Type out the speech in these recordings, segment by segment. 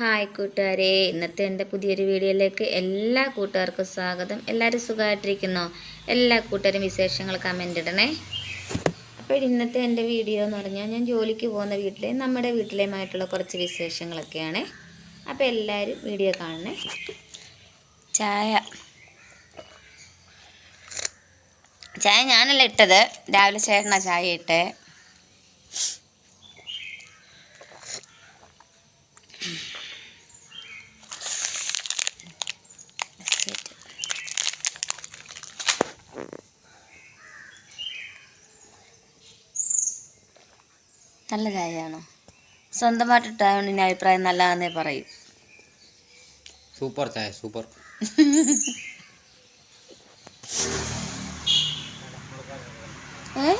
Hi കൂട്ടുകാരെ. ഇന്നത്തെ എന്റെ പുതിയൊരു വീഡിയോയിലേക്ക് എല്ലാ കൂട്ടുകാർക്കും സ്വാഗതം. എല്ലാവരും സുഖമായിട്ടിരിക്കുന്നോ? എല്ലാ കൂട്ടുകാരും വിശേഷങ്ങൾ കമന്റ് ഇടണേ. അപ്പോൾ ഇന്നത്തെ എന്റെ വീഡിയോ എന്ന് പറഞ്ഞാൽ ഞാൻ ജോലിക്ക് പോകുന്ന വീട്ടിലെ നമ്മുടെ വീട്ടിലേമായിട്ടുള്ള കുറച്ച് വിശേഷങ്ങളൊക്കെയാണ്. അപ്പോൾ എല്ലാവരും വീഡിയോ കാണണേ. ചായ. ചായ ഞാനല്ല ഇട്ടത്. രാവിലെ ചേട്ടനാണ് ചായ ഇട്ടേ. നല്ല ചായയാണോ സ്വന്തമായിട്ട് ഇട്ടായതുകൊണ്ട് അഭിപ്രായം നല്ലതാന്നേ പറയും. സൂപ്പർ ചായ സൂപ്പർ. ഏ?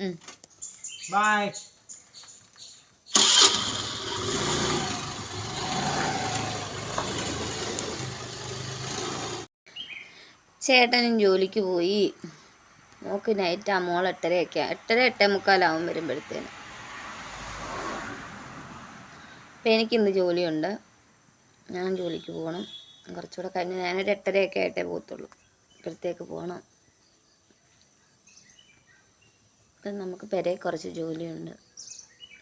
ഉം. ബൈ ചേട്ടനും ജോലിക്ക് പോയി. നോക്ക് നൈറ്റ് ആ മോൾ എട്ടരയൊക്കെ എട്ടര എട്ടേ മുക്കാലാവും വരുമ്പോഴത്തേന്. അപ്പം എനിക്കിന്ന് ജോലിയുണ്ട്. ഞാൻ ജോലിക്ക് പോകണം കുറച്ചുകൂടെ കഴിഞ്ഞ് ഞാനൊരു എട്ടരയൊക്കെ ആയിട്ടേ പോകത്തുള്ളൂ. ഇപ്പോഴത്തേക്ക് പോകണം അപ്പം നമുക്ക് പെരെ കുറച്ച് ജോലിയുണ്ട്.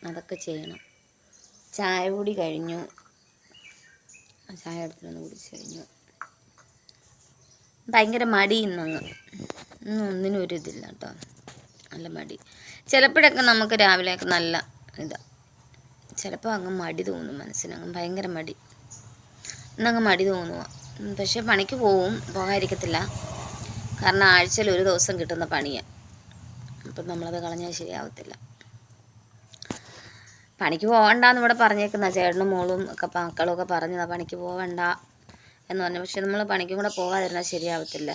അതൊക്കെ ചെയ്യണം. ചായ കൂടി കഴിഞ്ഞു. ചായ എടുത്തിട്ടൊന്ന് കുടിച്ച് കഴിഞ്ഞു. ഭയങ്കര മടി ഇന്നൊന്ന്. ഇന്ന് ഒന്നിനും ഒരു ഇതില്ല കേട്ടോ. നല്ല മടി. ചിലപ്പോഴൊക്കെ നമുക്ക് രാവിലെയൊക്കെ നല്ല ഇതാ. ചിലപ്പോൾ അങ്ങ് മടി തോന്നും മനസ്സിനങ്ങ് ഭയങ്കര മടി. ഇന്നങ്ങ് മടി തോന്നുക പക്ഷേ പണിക്ക് പോവും. പോകാതിരിക്കത്തില്ല. കാരണം ആഴ്ചയിൽ ഒരു ദിവസം കിട്ടുന്ന പണിയാണ് അപ്പം നമ്മളത് കളഞ്ഞാൽ ശരിയാവത്തില്ല. പണിക്ക് പോകണ്ടെന്ന് ഇവിടെ പറഞ്ഞേക്കുന്ന. ചേട്ടനും മോളും ഒക്കെ മക്കളും ഒക്കെ പറഞ്ഞതാണ് പണിക്ക് പോകണ്ട എന്ന് പറഞ്ഞു. പക്ഷെ നമ്മൾ പണിക്കും കൂടെ പോകാതിരുന്നാൽ ശരിയാവത്തില്ല.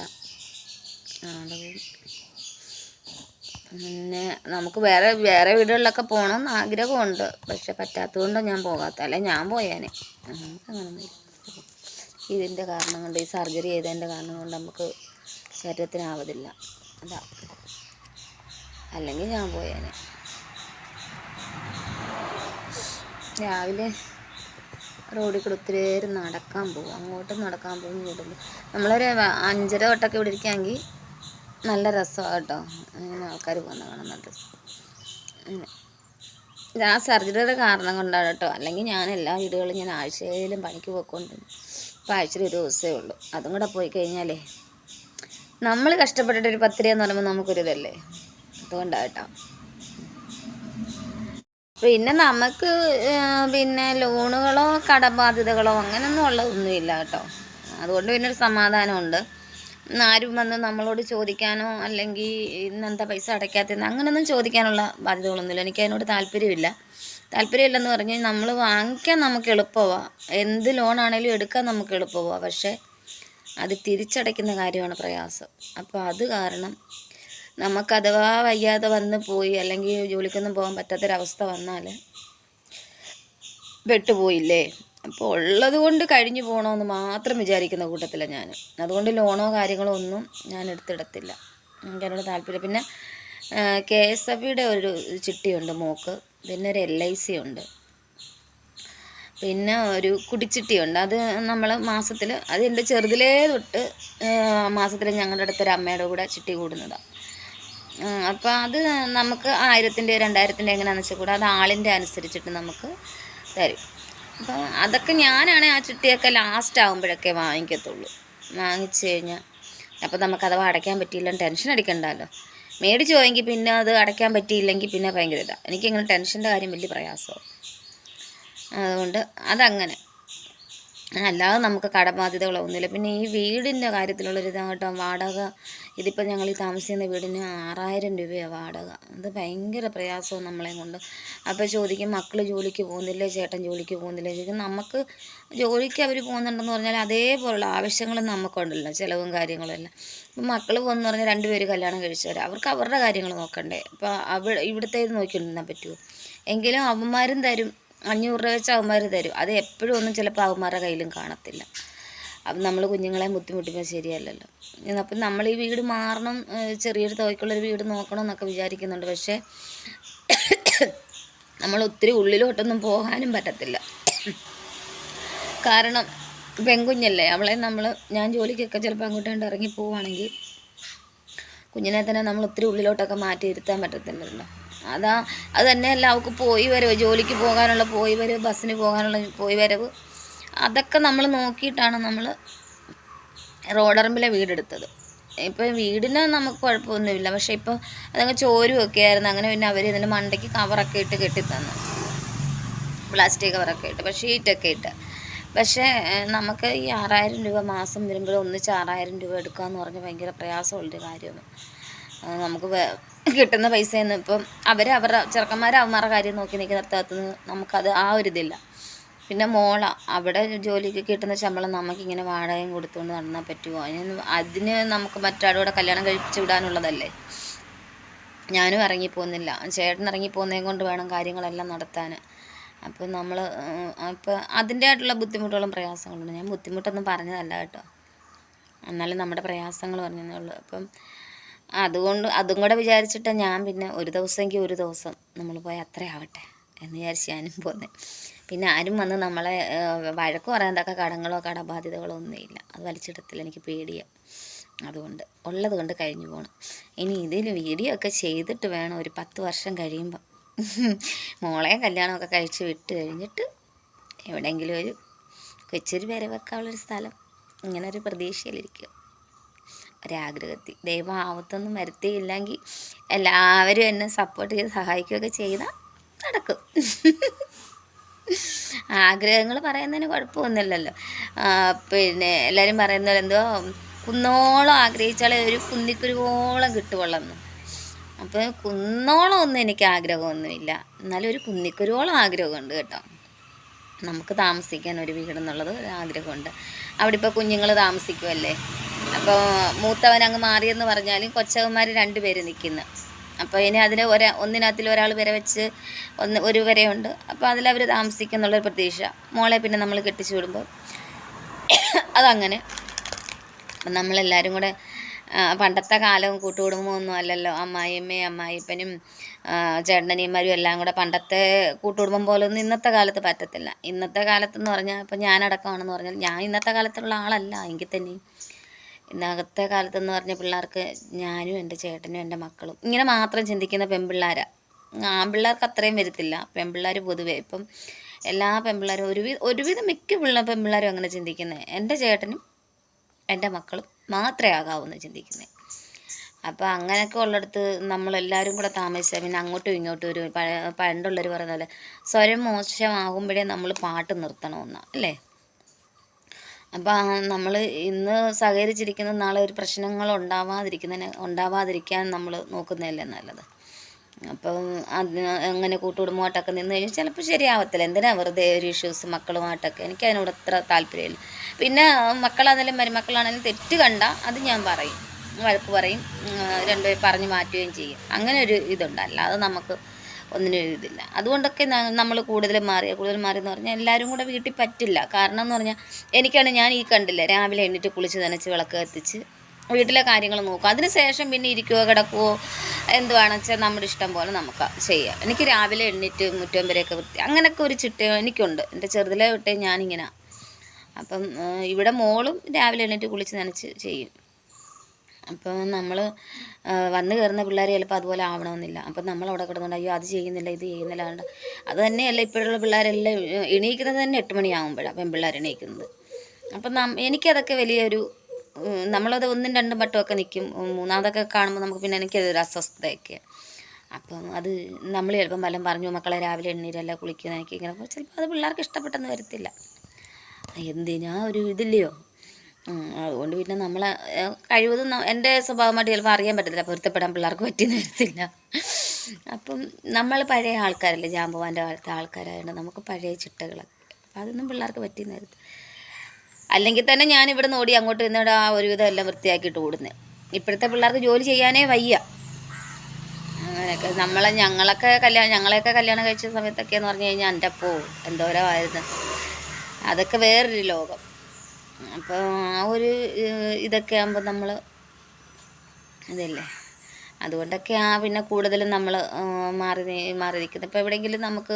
പിന്നെ നമുക്ക് വേറെ വേറെ വീടുകളിലൊക്കെ പോകണമെന്ന് ആഗ്രഹമുണ്ട്. പക്ഷെ പറ്റാത്തതുകൊണ്ട് ഞാൻ പോകാത്ത അല്ലെ ഞാൻ പോയേനെ. ഇതിന്റെ കാരണം കൊണ്ട് ഈ സർജറി ചെയ്തതിന്റെ കാരണം കൊണ്ട് നമുക്ക് ശരീരത്തിനാവതില്ല. അതാ. അല്ലെങ്കിൽ ഞാൻ പോയേനെ. രാവിലെ റോഡിൽ കൂടെ ഒത്തിരി നേരം നടക്കാൻ പോകും. അങ്ങോട്ടും നടക്കാൻ പോകും ഇങ്ങോട്ടും നമ്മളൊരു അഞ്ചര തൊട്ടൊക്കെ ഇവിടെ ഇരിക്കാമെങ്കിൽ നല്ല രസമാണ് കേട്ടോ. അങ്ങനെ ആൾക്കാർ പോകുന്ന കാണാൻ നല്ല രസം. ഇത് ആ സർജറിയുടെ കാരണം കൊണ്ടാണ് കേട്ടോ. അല്ലെങ്കിൽ ഞാൻ എല്ലാ വീടുകളും ഞാൻ ആഴ്ചയിലും പണിക്ക് പോയിക്കൊണ്ട് ഇപ്പോൾ ആഴ്ചയിൽ ഒരു ദിവസമേ ഉള്ളൂ. അതും കൂടെ പോയി കഴിഞ്ഞാലേ നമ്മൾ കഷ്ടപ്പെട്ടിട്ട് ഒരു പറയുമ്പോൾ നമുക്കൊരിതല്ലേ? അതുകൊണ്ടാണ് കേട്ടോ. പിന്നെ നമുക്ക് പിന്നെ ലോണുകളോ കടബാധ്യതകളോ അങ്ങനെയൊന്നും ഉള്ളതൊന്നുമില്ല കേട്ടോ. അതുകൊണ്ട് പിന്നെ ഒരു സമാധാനമുണ്ട്. ആരും വന്ന് നമ്മളോട് ചോദിക്കാനോ അല്ലെങ്കിൽ ഇന്നെന്താ പൈസ അടയ്ക്കാത്തതെന്ന് അങ്ങനെയൊന്നും ചോദിക്കാനുള്ള ബാധ്യതകളൊന്നുമില്ല. എനിക്ക് അതിനോട് താല്പര്യമില്ല. താല്പര്യമില്ലെന്ന് പറഞ്ഞ് നമ്മൾ വാങ്ങിക്കാൻ നമുക്ക് എളുപ്പമാണ് എന്ത് ലോണാണേലും എടുക്കാൻ നമുക്ക് എളുപ്പമാണ് പക്ഷേ അത് തിരിച്ചടയ്ക്കുന്ന കാര്യമാണ് പ്രയാസം. അപ്പോൾ അത് കാരണം നമുക്ക് അഥവാ വയ്യാതെ വന്ന് പോയി അല്ലെങ്കിൽ ജോലിക്കൊന്നും പോകാൻ പറ്റാത്തൊരവസ്ഥ വന്നാൽ പെട്ടുപോയില്ലേ? അപ്പോൾ ഉള്ളത് കൊണ്ട് കഴിഞ്ഞു പോകണമെന്ന് മാത്രം വിചാരിക്കുന്ന കൂട്ടത്തിലാണ് ഞാൻ. അതുകൊണ്ട് ലോണോ കാര്യങ്ങളോ ഒന്നും ഞാൻ എടുത്തിടത്തില്ല. എനിക്ക് അതിനോട് താല്പര്യം പിന്നെ കെ എസ് എഫ് ബിയുടെ ഒരു ചിട്ടിയുണ്ട് മോക്ക്. പിന്നെ ഒരു എൽ ഐ സി ഉണ്ട്. പിന്നെ ഒരു കുടിച്ചിട്ടിയുണ്ട്. അത് നമ്മൾ മാസത്തിൽ അത് എന്റെ ചെറുതിലേ തൊട്ട് മാസത്തിൽ ഞങ്ങളുടെ അടുത്തൊരു അമ്മയുടെ കൂടെ ചിട്ടി കൂടുന്നതാണ് അപ്പോൾ അത് നമുക്ക് ആയിരത്തിന്റെ രണ്ടായിരത്തിന്റെ എങ്ങനെയാണെന്ന് വെച്ചാൽ കൂടെ അത് ആളിന്റെ അനുസരിച്ചിട്ട് നമുക്ക് തരും. അപ്പോൾ അതൊക്കെ ഞാനാണ് ആ ചുട്ടിയൊക്കെ ലാസ്റ്റ് ആകുമ്പോഴൊക്കെ വാങ്ങിക്കത്തുള്ളൂ. വാങ്ങിച്ചു കഴിഞ്ഞാൽ അപ്പോൾ നമുക്ക് അഥവാ അടയ്ക്കാൻ പറ്റിയില്ല ടെൻഷൻ അടിക്കണ്ടല്ലോ. മേടിച്ച് പോയെങ്കിൽ പിന്നെ അത് അടയ്ക്കാൻ പറ്റിയില്ലെങ്കിൽ പിന്നെ ഭയങ്കര ഇതാണ് എനിക്കിങ്ങനെ ടെൻഷന്റെ കാര്യം വലിയ പ്രയാസമാണ് അതുകൊണ്ട് അതങ്ങനെ. അല്ലാതെ നമുക്ക് കടബാധ്യതകളൊന്നുമില്ല പിന്നെ ഈ വീടിന്റെ കാര്യത്തിലുള്ളൊരു ഇതാണ് കേട്ടോ വാടക. ഇതിപ്പോൾ ഞങ്ങൾ ഈ താമസിക്കുന്ന വീടിന് ആറായിരം രൂപയാണ് വാടക. അത് ഭയങ്കര പ്രയാസവും നമ്മളെ കൊണ്ട്. അപ്പോൾ ചോദിക്കും മക്കൾ ജോലിക്ക് പോകുന്നില്ല? ചേട്ടൻ ജോലിക്ക് പോകുന്നില്ല? ചോദിക്കും നമുക്ക് ജോലിക്ക് അവർ പോകുന്നുണ്ടെന്ന് പറഞ്ഞാൽ അതേപോലുള്ള ആവശ്യങ്ങളും നമുക്കുണ്ടല്ലോ ചിലവും കാര്യങ്ങളും എല്ലാം. ഇപ്പം മക്കൾ പോകുന്നു പറഞ്ഞാൽ രണ്ടുപേര് കല്യാണം കഴിച്ചവർ അവർക്ക് അവരുടെ കാര്യങ്ങൾ നോക്കണ്ടേ. അപ്പോൾ അവിടെ ഇവിടുത്തെ ഇത് നോക്കിക്കൊണ്ടിരുന്നാൽ പറ്റുമോ? എങ്കിലും അവന്മാരും തരും. അഞ്ഞൂറ് രൂപ വെച്ച് അവന്മാർ തരും. അത് എപ്പോഴും ഒന്നും ചിലപ്പോൾ അവന്മാരുടെ കയ്യിലും കാണത്തില്ല. അപ്പം നമ്മൾ കുഞ്ഞുങ്ങളെ ബുദ്ധിമുട്ടിപ്പോൾ ശരിയല്ലല്ലോ. അപ്പം നമ്മൾ ഈ വീട് മാറണം ചെറിയൊരു തുകയ്ക്കുള്ളൊരു വീട് നോക്കണം എന്നൊക്കെ വിചാരിക്കുന്നുണ്ട്. പക്ഷേ നമ്മൾ ഒത്തിരി ഉള്ളിലോട്ടൊന്നും പോകാനും പറ്റത്തില്ല. കാരണം പെൺകുഞ്ഞല്ലേ അവളെ നമ്മൾ ഞാൻ ജോലിക്കൊക്കെ ചിലപ്പോൾ അങ്ങോട്ട് ഇറങ്ങി പോവുകയാണെങ്കിൽ കുഞ്ഞിനെ തന്നെ നമ്മൾ ഒത്തിരി ഉള്ളിലോട്ടൊക്കെ മാറ്റി ഇരുത്താൻ പറ്റത്തില്ലല്ലോ. അതാ അത് തന്നെയല്ല അവൾക്ക് പോയി വരവ് ജോലിക്ക് പോകാനുള്ള പോയി വരവ് ബസ്സിന് പോകാനുള്ള പോയി വരവ്. അതൊക്കെ നമ്മൾ നോക്കിയിട്ടാണ് നമ്മൾ റോഡറമ്പിലെ വീടെടുത്തത്. ഇപ്പം വീടിന് നമുക്ക് കുഴപ്പമൊന്നുമില്ല. പക്ഷേ ഇപ്പോൾ അതങ്ങ് ചോരുമൊക്കെ ആയിരുന്നു. അങ്ങനെ പിന്നെ അവർ ഇതിന്റെ മണ്ടയ്ക്ക് കവറൊക്കെ ഇട്ട് കെട്ടിത്തന്നു. പ്ലാസ്റ്റിക് കവറൊക്കെ ഇട്ട്. പക്ഷേ ഷീറ്റൊക്കെ ഇട്ട്. പക്ഷേ നമുക്ക് ഈ ആറായിരം രൂപ മാസം വരുമ്പോൾ ഒന്നിച്ച് ആറായിരം രൂപ എടുക്കുക എന്ന് പറഞ്ഞാൽ ഭയങ്കര പ്രയാസമുള്ളൊരു കാര്യമാണ്. നമുക്ക് കിട്ടുന്ന പൈസയെന്ന് ഇപ്പം അവർ അവരുടെ ചെറുക്കന്മാർ കാര്യം നോക്കി നിൽക്കുന്നിടത്തുനിന്ന് നമുക്കത് ആ ഒരു പിന്നെ മോള അവിടെ ജോലിക്ക് കിട്ടുന്ന ശമ്പളം നമുക്കിങ്ങനെ വാടകയും കൊടുത്തുകൊണ്ട് നടന്നാൽ പറ്റുമോ അതിന് അതിന് നമുക്ക് മറ്റാളുടെ കല്യാണം കഴിപ്പിച്ച് വിടാനുള്ളതല്ലേ? ഞാനും ഇറങ്ങിപ്പോകുന്നില്ല ചേട്ടൻ ഇറങ്ങിപ്പോകുന്നതും കൊണ്ട് വേണം കാര്യങ്ങളെല്ലാം നടത്താൻ അപ്പോൾ നമ്മൾ അപ്പോൾ അതിന്റെതായിട്ടുള്ള ബുദ്ധിമുട്ടുകളും പ്രയാസങ്ങളുണ്ട്. ഞാൻ ബുദ്ധിമുട്ടൊന്നും പറഞ്ഞതല്ല കേട്ടോ. എന്നാലും നമ്മുടെ പ്രയാസങ്ങൾ പറഞ്ഞതേ ഉള്ളൂ. അപ്പം അതുകൊണ്ട് അതും കൂടെ വിചാരിച്ചിട്ട് ഞാൻ പിന്നെ ഒരു ദിവസമെങ്കിൽ ഒരു ദിവസം നമ്മൾ പോയി അത്ര ആവട്ടെ എന്ന് വിചാരിച്ച് ഞാനും പോന്നെ. പിന്നെ ആരും വന്ന് നമ്മളെ വഴക്ക് പറയാൻ തക്ക കടങ്ങളോ കടബാധ്യതകളോ ഒന്നുമില്ല. അത് വലിച്ചിടത്തില്ല എനിക്ക് പേടിയാണ് അതുകൊണ്ട് ഉള്ളത് കൊണ്ട് കഴിഞ്ഞു പോകണം ഇനി ഇതിൽ വീഡിയോ ഒക്കെ ചെയ്തിട്ട് വേണം ഒരു പത്ത് വർഷം കഴിയുമ്പം. മോളെ കല്യാണമൊക്കെ കഴിച്ച് വിട്ട് കഴിഞ്ഞിട്ട് എവിടെയെങ്കിലും ഒരു കൊച്ചൊരു പേരെ വെക്കാനുള്ളൊരു സ്ഥലം. ഇങ്ങനൊരു ഒരു പ്രതീക്ഷയിലിരിക്കുക ഒരാഗ്രഹത്തിൽ. ദൈവം ആവത്തൊന്നും വരുത്തിയില്ലെങ്കിൽ എല്ലാവരും എന്നെ സപ്പോർട്ട് ചെയ്ത് സഹായിക്കുകയൊക്കെ ചെയ്താൽ നടക്കും. ആഗ്രഹങ്ങൾ പറയുന്നതിന് കുഴപ്പമൊന്നുമില്ലല്ലോ. പിന്നെ എല്ലാവരും പറയുന്നത് എന്തോ കുന്നോളം ആഗ്രഹിച്ചാലേ ഒരു കുന്നിക്കുരുവോളം കിട്ടുവുള്ളെന്ന്. അപ്പോൾ കുന്നോളം ഒന്നും എനിക്ക് ആഗ്രഹമൊന്നുമില്ല. എന്നാലും ഒരു കുന്നിക്കുരുവോളം ആഗ്രഹമുണ്ട് കേട്ടോ. നമുക്ക് താമസിക്കാൻ ഒരു വീടെന്നുള്ളത് ഒരു ആഗ്രഹമുണ്ട്. അവിടെ ഇപ്പോൾ കുഞ്ഞുങ്ങൾ താമസിക്കുമല്ലേ അപ്പോൾ മൂത്തവൻ അങ്ങ് മാറിയെന്ന് പറഞ്ഞാലും കൊച്ചവന്മാർ രണ്ടുപേര് നിൽക്കുന്നു അപ്പോൾ ഇനി അതിന് ഒരാ ഒന്നിനകത്തിൽ ഒരാൾ വരെ വെച്ച് ഒന്ന് ഒരു വരെയുണ്ട് അപ്പോൾ അതിലവർ താമസിക്കും എന്നുള്ളൊരു പ്രതീക്ഷ. മോളെ പിന്നെ നമ്മൾ കെട്ടിച്ചു വിടുമ്പോൾ അതങ്ങനെ. അപ്പം നമ്മളെല്ലാവരും കൂടെ പണ്ടത്തെ കാലവും കൂട്ടുകുടുംബമൊന്നും അല്ലല്ലോ. അമ്മായിയമ്മയും അമ്മായിപ്പനും ചേട്ടനിയന്മാരും എല്ലാം കൂടെ പണ്ടത്തെ കൂട്ടുകുടുംബം പോലെ ഒന്നും ഇന്നത്തെ കാലത്ത് പറ്റത്തില്ല. ഇന്നത്തെ കാലത്തെന്ന് പറഞ്ഞാൽ ഇപ്പം ഞാനടക്കമാണെന്ന് പറഞ്ഞാൽ ഞാൻ ഇന്നത്തെ കാലത്തുള്ള ആളല്ല എങ്കിൽ തന്നെയും. ഇന്നത്തെ കാലത്തെന്ന് പറഞ്ഞ പിള്ളേർക്ക് ഞാനും എന്റെ ചേട്ടനും എന്റെ മക്കളും ഇങ്ങനെ മാത്രം ചിന്തിക്കുന്ന പെൺപിള്ളേരാണ് ആൺപിള്ളേർക്ക് അത്രയും വരത്തില്ല. പെൺപിള്ളേർ പൊതുവേ ഇപ്പം എല്ലാ പെൺപിള്ളേരും ഒരുവിധ ഒരുവിധം മിക്ക പിള്ള പെൺപിള്ളേരും അങ്ങനെ ചിന്തിക്കുന്നത് എന്റെ ചേട്ടനും എന്റെ മക്കളും മാത്രമേ ആകാവൂന്ന് ചിന്തിക്കുന്നത് അപ്പോൾ അങ്ങനെയൊക്കെ ഉള്ളിടത്ത് നമ്മളെല്ലാവരും കൂടെ താമസിച്ചാൽ പിന്നെ അങ്ങോട്ടും ഇങ്ങോട്ടും ഒരു പണ്ടുള്ളവർ പറയുന്ന പോലെ സ്വരം മോശമാകുമ്പോഴേ നമ്മൾ പാട്ട് നിർത്തണമെന്നാണ് അല്ലേ? അപ്പം നമ്മൾ ഇന്ന് സഹകരിച്ചിരിക്കുന്ന നാളെ ഒരു പ്രശ്നങ്ങൾ ഉണ്ടാവാതിരിക്കുന്നതിന് ഉണ്ടാവാതിരിക്കാൻ നമ്മൾ നോക്കുന്നതല്ലേ നല്ലത്? അപ്പം അതിന് അങ്ങനെ കൂട്ടുകുടുംബമായിട്ടൊക്കെ നിന്ന് കഴിഞ്ഞാൽ ചിലപ്പോൾ ശരിയാവത്തില്ല. എന്തിനാ വെറുതെ ഒരു ഇഷ്യൂസ് മക്കളുമായിട്ടൊക്കെ? എനിക്ക് അതിനോട് അത്ര താല്പര്യമില്ല. പിന്നെ മക്കളാണെങ്കിലും മരുമക്കളാണെങ്കിലും തെറ്റ് കണ്ട അത് ഞാൻ പറയും. വഴക്ക് പറയും. രണ്ടുപേരും പറഞ്ഞ് മാറ്റുകയും ചെയ്യും. അങ്ങനെ ഒരു ഇതുണ്ട്. അല്ലാതെ നമുക്ക് ഒന്നിനും എഴുതില്ല. അതുകൊണ്ടൊക്കെ നമ്മൾ കൂടുതൽ മാറിയ കൂടുതൽ മാറി എന്ന് പറഞ്ഞാൽ എല്ലാവരും കൂടെ വീട്ടിൽ പറ്റില്ല. കാരണം എന്ന് പറഞ്ഞാൽ എനിക്കാണ് ഞാൻ ഈ കണ്ടില്ല രാവിലെ എണീറ്റ് കുളിച്ച് നനച്ച് വിളക്ക് കത്തിച്ച് വീട്ടിലെ കാര്യങ്ങൾ നോക്കും. അതിനുശേഷം പിന്നെ ഇരിക്കുകയോ കിടക്കുകയോ എന്തുവാണെന്ന് വെച്ചാൽ നമ്മുടെ ഇഷ്ടം പോലെ നമുക്ക് ചെയ്യാം. എനിക്ക് രാവിലെ എണ്ണീറ്റ് മുറ്റം വരെയൊക്കെ വൃത്തി അങ്ങനെയൊക്കെ ഒരു ചിട്ട എനിക്കുണ്ട്. എന്റെ ചെറുതിലെ തൊട്ടേ ഞാനിങ്ങനെ. അപ്പം ഇവിടെ മോളും രാവിലെ എണീറ്റ് കുളിച്ച് നനച്ച് ചെയ്യും. അപ്പോൾ നമ്മൾ വന്നു കയറുന്ന പിള്ളേർ ചിലപ്പോൾ അതുപോലെ ആവണമെന്നില്ല. അപ്പം നമ്മൾ അവിടെ കിടന്നുകൊണ്ട് അയ്യോ അത് ചെയ്യുന്നില്ല ഇത് ചെയ്യുന്നില്ല അത് തന്നെയല്ല ഇപ്പോഴുള്ള പിള്ളേരെല്ലാം എണീക്കുന്നത് തന്നെ എട്ട് മണിയാകുമ്പോഴാണ് പെൺപിള്ളേർ എണീക്കുന്നത്. അപ്പം നം എനിക്കതൊക്കെ വലിയൊരു നമ്മളത് ഒന്നും രണ്ടും വട്ടമൊക്കെ നിൽക്കും. മൂന്നാമതൊക്കെ കാണുമ്പോൾ നമുക്ക് പിന്നെ എനിക്കതൊരു അസ്വസ്ഥതയൊക്കെ. അപ്പം അത് നമ്മൾ ചിലപ്പം വല്ലതും പറഞ്ഞു മക്കളെ രാവിലെ എണ്ണീരല്ല കുളിക്കുന്ന എനിക്ക് ഇങ്ങനെ ചിലപ്പോൾ അത് പിള്ളേർക്ക് ഇഷ്ടപ്പെട്ടെന്ന് വരത്തില്ല. എന്തിനാ ഒരു ഇതില്ലയോ? അതുകൊണ്ട് പിന്നെ നമ്മളെ കഴിവതും എന്റെ സ്വഭാവമായിട്ട് ചിലപ്പോൾ അറിയാൻ പറ്റത്തില്ല പൊരുത്തപ്പെടാൻ പിള്ളേർക്ക് പറ്റിയെന്ന് വരത്തില്ല. അപ്പം നമ്മൾ പഴയ ആൾക്കാരല്ലേ ജാമ്പവാന്റെ കാലത്തെ ആൾക്കാരായതുകൊണ്ട് നമുക്ക് പഴയ ചിട്ടകളൊക്കെ അപ്പം അതൊന്നും പിള്ളേർക്ക് പറ്റിയെന്ന് വരത്തില്ല. അല്ലെങ്കിൽ തന്നെ ഞാൻ ഇവിടെ ഓടി അങ്ങോട്ട് നിന്നിട്ട് ആ ഒരുവിധം എല്ലാം വൃത്തിയാക്കിയിട്ട് ഓടുന്നത് ഇപ്പോഴത്തെ പിള്ളേർക്ക് ജോലി ചെയ്യാനേ വയ്യ. അങ്ങനെയൊക്കെ നമ്മളെ ഞങ്ങളൊക്കെ കല്യാണം ഞങ്ങളെയൊക്കെ കല്യാണം കഴിച്ച സമയത്തൊക്കെയെന്ന് പറഞ്ഞു കഴിഞ്ഞാൽ എന്റെ അപ്പോ എന്തോരമായിരുന്നു. അതൊക്കെ വേറൊരു ലോകം. അപ്പോൾ ആ ഒരു ഇതൊക്കെ ആകുമ്പോൾ നമ്മൾ അതല്ലേ? അതുകൊണ്ടൊക്കെ ആ പിന്നെ കൂടുതലും നമ്മൾ മാറി മാറി നിൽക്കുന്നത് ഇപ്പോൾ എവിടെയെങ്കിലും നമുക്ക്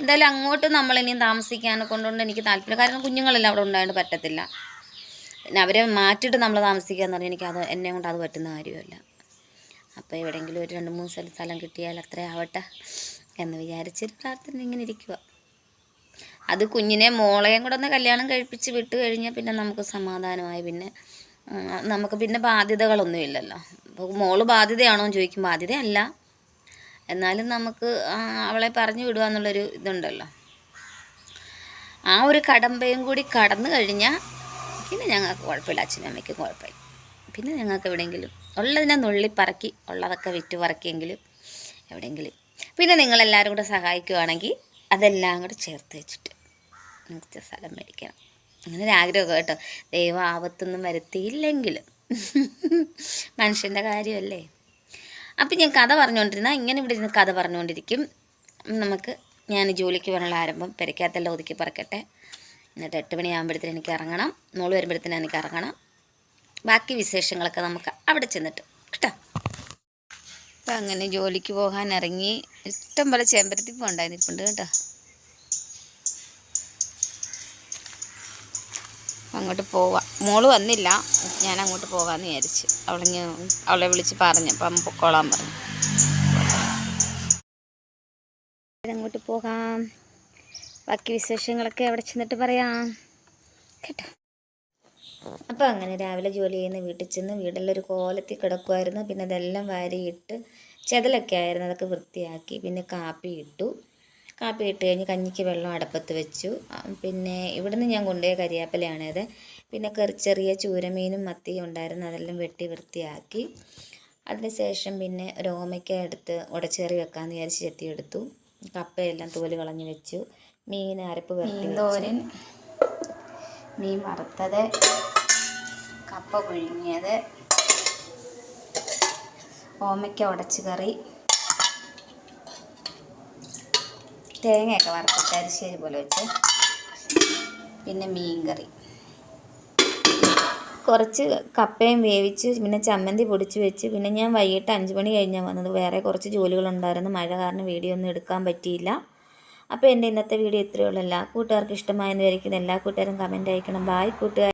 എന്തായാലും അങ്ങോട്ട് നമ്മൾ ഇനിയും താമസിക്കാനെ കൊണ്ടുകൊണ്ട് എനിക്ക് താല്പര്യം കാരണം കുഞ്ഞുങ്ങളെല്ലാം അവിടെ ഉണ്ടായിട്ട് പറ്റത്തില്ല. പിന്നെ അവരെ മാറ്റിയിട്ട് നമ്മൾ താമസിക്കുക എന്ന് പറഞ്ഞാൽ എനിക്കത് എന്നെ കൊണ്ട് അത് പറ്റുന്ന കാര്യമല്ല. അപ്പോൾ എവിടെയെങ്കിലും ഒരു രണ്ട് മൂന്ന് സ്ഥലം സ്ഥലം കിട്ടിയാൽ അത്രയാവട്ടെ എന്ന് വിചാരിച്ചൊരു പ്രാർത്ഥന ഇങ്ങനെ ഇരിക്കുക അത് കുഞ്ഞിനെ മോളെയും കൂടെ ഒന്ന് കല്യാണം കഴിപ്പിച്ച് വിട്ട് കഴിഞ്ഞാൽ പിന്നെ നമുക്ക് സമാധാനമായി. പിന്നെ നമുക്ക് പിന്നെ ബാധ്യതകളൊന്നും ഇല്ലല്ലോ. അപ്പോൾ മോൾ ബാധ്യതയാണോ എന്ന് ചോദിക്കും. ബാധ്യതയല്ല. എന്നാലും നമുക്ക് അവളെ പറഞ്ഞു വിടുക എന്നുള്ളൊരു ഇതുണ്ടല്ലോ. ആ ഒരു കടമ്പയും കൂടി കടന്നു കഴിഞ്ഞാൽ പിന്നെ ഞങ്ങൾക്ക് കുഴപ്പമില്ല. അച്ഛനും അമ്മയ്ക്കും കുഴപ്പമില്ല. പിന്നെ ഞങ്ങൾക്ക് എവിടെയെങ്കിലും ഉള്ളതിനെ നുള്ളിപ്പറക്കി ഉള്ളതൊക്കെ വിറ്റ് പറക്കിയെങ്കിലും എവിടെയെങ്കിലും. പിന്നെ നിങ്ങളെല്ലാവരും കൂടെ സഹായിക്കുവാണെങ്കിൽ അതെല്ലാം കൂടെ ചേർത്ത് വെച്ചിട്ട് നമുക്ക് സ്ഥലം മേടിക്കണം. അങ്ങനെ ഒരു ആഗ്രഹമൊക്കെ കേട്ടോ. ദൈവം ആപത്തൊന്നും വരുത്തിയില്ലെങ്കിലും. മനുഷ്യന്റെ കാര്യമല്ലേ? അപ്പം ഞാൻ കഥ പറഞ്ഞുകൊണ്ടിരുന്ന ഇങ്ങനെ ഇവിടെ ഇരുന്ന് കഥ പറഞ്ഞുകൊണ്ടിരിക്കും. നമുക്ക് ഞാൻ ജോലിക്ക് പോകാനുള്ള ആരംഭം പെരക്കാത്തെല്ലാം ഒതുക്കി പറക്കട്ടെ. എന്നിട്ട് എട്ട് മണിയാകുമ്പോഴത്തേന് എനിക്ക് ഇറങ്ങണം. മോൾ വരുമ്പോഴത്തേന് എനിക്ക് ഇറങ്ങണം. ബാക്കി വിശേഷങ്ങളൊക്കെ നമുക്ക് അവിടെ ചെന്നിട്ട് കേട്ടോ. അപ്പം അങ്ങനെ ജോലിക്ക് പോകാൻ ഇറങ്ങി. ഇഷ്ടം പോലെ ചെമ്പരത്തി പോണ്ടായിരുന്നു ഇപ്പുണ്ട് കേട്ടോ. അങ്ങോട്ട് പോവാം. മോൾ വന്നില്ല. ഞാൻ അങ്ങോട്ട് പോകാമെന്ന് വിചാരിച്ച്. അവളെ അവളെ വിളിച്ച് പറഞ്ഞു. അപ്പം പൊക്കോളാൻ പറഞ്ഞു. അങ്ങോട്ട് പോകാം. ബാക്കി വിശേഷങ്ങളൊക്കെ അവിടെ ചെന്നിട്ട് പറയാം. കേട്ടോ? അപ്പോൾ അങ്ങനെ രാവിലെ ജോലി ചെയ്യുന്ന വീട്ടിൽ ചെന്ന് വീടെല്ലാം ഒരു കോലത്തിൽ കിടക്കുമായിരുന്നു പിന്നെ അതെല്ലാം വാരിയിട്ട് ചെതലൊക്കെ ആയിരുന്നു. അതൊക്കെ വൃത്തിയാക്കി. പിന്നെ കാപ്പി ഇട്ടു. കാപ്പി ഇട്ട് കഴിഞ്ഞ് കഞ്ഞിക്ക് വെള്ളം അടപ്പത്ത് വെച്ചു. പിന്നെ ഇവിടുന്ന് ഞാൻ കൊണ്ടുപോയ കരിയാപ്പലയാണത്. പിന്നെ ചെറിയ ചൂരമീനും മത്തിയും ഉണ്ടായിരുന്നു. അതെല്ലാം വെട്ടി വൃത്തിയാക്കി. അതിനുശേഷം പിന്നെ ഒരു ഓമയ്ക്ക എടുത്ത് ഉടച്ചേറി വെക്കാമെന്ന് വിചാരിച്ച് ചെത്തിയെടുത്തു കപ്പയെല്ലാം തോൽ കളഞ്ഞ് വെച്ചു. മീൻ അരപ്പ് തോരൻ മീൻ വറുത്തത്. കപ്പ പുഴുങ്ങിയത്. ഓമയ്ക്ക ഉടച്ചു കറി. തേങ്ങയൊക്കെ വറുത്തിട്ട് അരിശ്ശേരി പോലെ വെച്ച്. പിന്നെ മീൻ കറി കുറച്ച് കപ്പയും വേവിച്ച് പിന്നെ ചമ്മന്തി പൊടിച്ച് വെച്ച് പിന്നെ ഞാൻ വൈകിട്ട് അഞ്ച് മണി കഴിഞ്ഞാൽ വന്നത്. വേറെ കുറച്ച് ജോലികളുണ്ടായിരുന്നു. മഴ കാരണം വീഡിയോ ഒന്നും എടുക്കാൻ പറ്റിയില്ല. അപ്പോൾ എന്റെ ഇന്നത്തെ വീഡിയോ ഇത്രയേ ഉള്ളൂ. എല്ലാ കൂട്ടുകാർക്കും ഇഷ്ടമായെന്ന് വിചാരിക്കുന്നു. എല്ലാ കൂട്ടുകാരും കമന്റ് അയക്കണം. ബായ് കൂട്ടുകാർ